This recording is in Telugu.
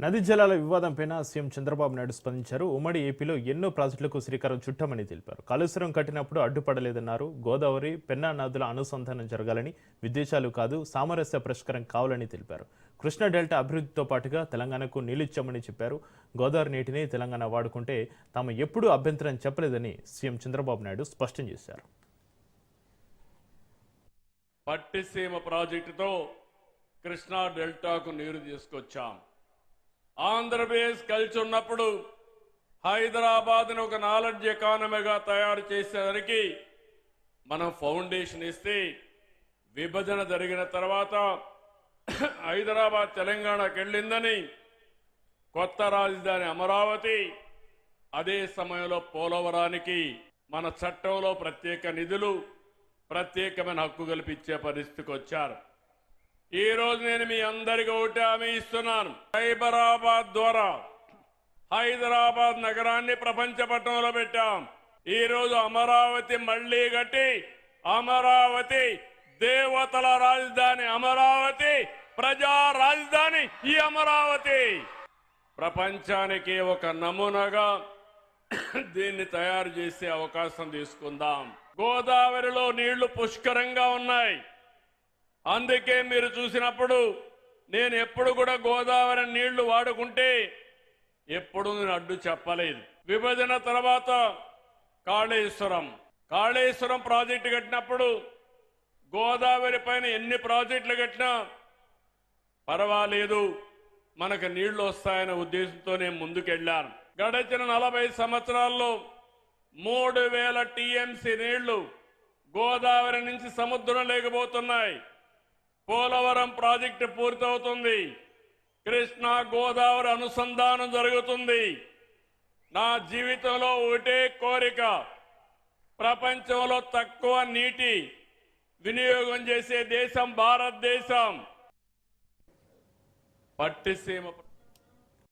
నదీ జలాల వివాదంపైన సీఎం చంద్రబాబు నాయుడు స్పందించారు. ఉమ్మడి ఏపీలో ఎన్నో ప్రాజెక్టులకు శ్రీకారం చుట్టామని తెలిపారు. కాళేశ్వరం కట్టినప్పుడు అడ్డుపడలేదన్నారు. గోదావరి పెన్నా నదుల అనుసంధానం జరగాలని విద్వేషాలు కాదు సామరస్య పరిష్కారం కావాలని తెలిపారు. కృష్ణా డెల్టా అభివృద్ధితో పాటుగా తెలంగాణకు నీళ్ళిచ్చామని చెప్పారు. గోదావరి నీటిని తెలంగాణ వాడుకుంటే తాము ఎప్పుడూ అభ్యంతరం చెప్పలేదని సీఎం చంద్రబాబు నాయుడు స్పష్టం చేశారు. పట్టిసీమ ప్రాజెక్టుతో కృష్ణా డెల్టాకు నీరు తీసుకొచ్చాం. ఆంధ్రప్రదేశ్ కలిసి ఉన్నప్పుడు హైదరాబాద్ని ఒక నాలెడ్జ్ ఎకానమీగా తయారు చేసేసరికి మనం ఫౌండేషన్ ఇస్తే విభజన జరిగిన తర్వాత హైదరాబాద్ తెలంగాణకు వెళ్ళిందని కొత్త రాజధాని అమరావతి అదే సమయంలో పోలవరానికి మన చట్టంలో ప్రత్యేక నిధులు ప్రత్యేకమైన హక్కు కల్పించే పరిస్థితికి వచ్చారు. ఈ రోజు నేను మీ అందరికీ ఒకటి హామీ ఇస్తున్నాను. సైబరాబాద్ ద్వారా హైదరాబాద్ నగరాన్ని ప్రపంచ పట్టణంలో పెట్టాం. ఈ రోజు అమరావతి మళ్ళీ గట్టి అమరావతి దేవతల రాజధాని అమరావతి ప్రజా రాజధాని ఈ అమరావతి. ప్రపంచానికి ఒక నమూనాగా దీన్ని తయారు చేసే అవకాశం తీసుకుందాం. గోదావరిలో నీళ్ళు పుష్కరంగా ఉన్నాయి. అందుకే మీరు చూసినప్పుడు నేను ఎప్పుడు కూడా గోదావరి నీళ్ళు వాడుకుంటే ఎప్పుడు నేను అడ్డు చెప్పలేదు. విభజన తర్వాత కాళేశ్వరం. కాళేశ్వరం ప్రాజెక్టు కట్టినప్పుడు గోదావరి పైన ఎన్ని ప్రాజెక్టులు కట్టినా పర్వాలేదు మనకు నీళ్ళు వస్తాయనే ఉద్దేశంతో నేను ముందుకెళ్ళాను గడిచిన నలభై సంవత్సరాల్లో మూడు వేల టీఎంసీ నీళ్ళు గోదావరి నుంచి సముద్రం లేకపోతున్నాయి. పోలవరం ప్రాజెక్టు పూర్తవుతుంది. కృష్ణా గోదావరి అనుసంధానం జరుగుతుంది. నా జీవితంలో ఒకటే కోరిక ప్రపంచంలో తక్కువ నీటి వినియోగం చేసే దేశం భారతదేశం. పట్టిసీమ